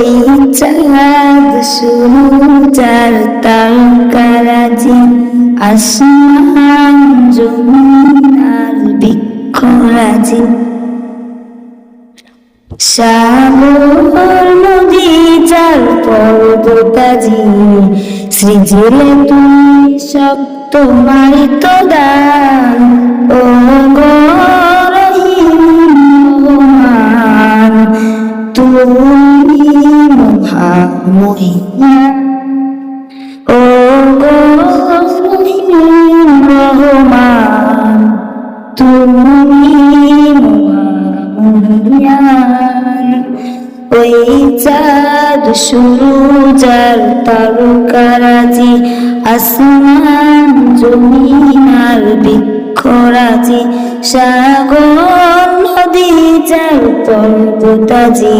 ওই চাঁদ শুরু চার তারকারাজি আসমান জমিন আর বৃক্ষরাজি সাগর নদী চার পর্বতাজি সৃজিলে তুমি সব তোমারই তো দান ও গো রহিম রহমান তুমি মহামহিমা ও রহমান তুমি ওই চাঁদ শুরু যার তারকারাজি আসমান জমিন আর বৃক্ষরাজি সাগর নদী যার পর্বতাজি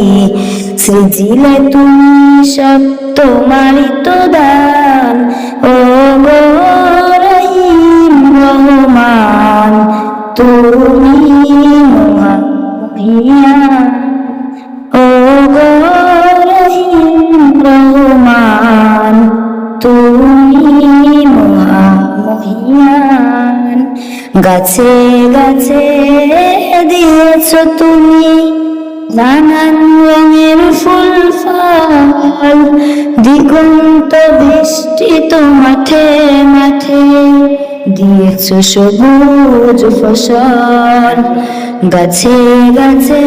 সৃজিলে তুমি সব তোমারই তো দান। ও রহমান, তুমি মহামহিয়ান ও গো রহিম রহমান, তুমি মহামহিয়ান। গাছে গাছে দিয়েছ তুমি নানান রঙের ফুল ফল, দিগন্ত বৃষ্টিত মাঠে মাঠে। দিয়েছ সবুজ ফসল, গাছে গাছে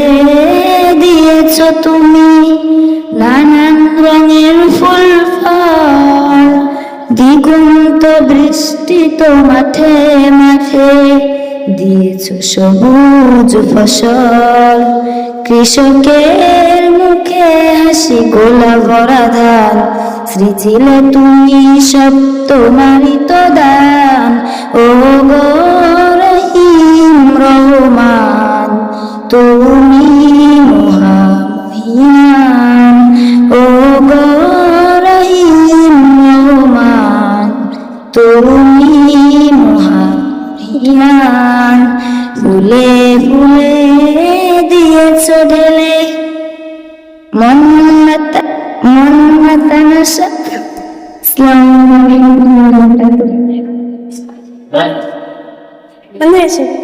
দিয়েছ তুমি নানান রঙের ফুল ফল। দিগন্ত বৃষ্টিত মাঠে মাঠে, দিয়েছ সবুজ ফসল। কৃষকের মুখে হাসি গোলা ভরা ধান। সৃজিলে তুমি সব তোমারই তো দান। ও গো রহিম রহমান, তুমি মহামহিয়ান ও গো রহিম রহমান, তুমি মহামহিয়ান ফুলে ফুলে Monmata, Monmatanasha, Slam. Right. Amazing.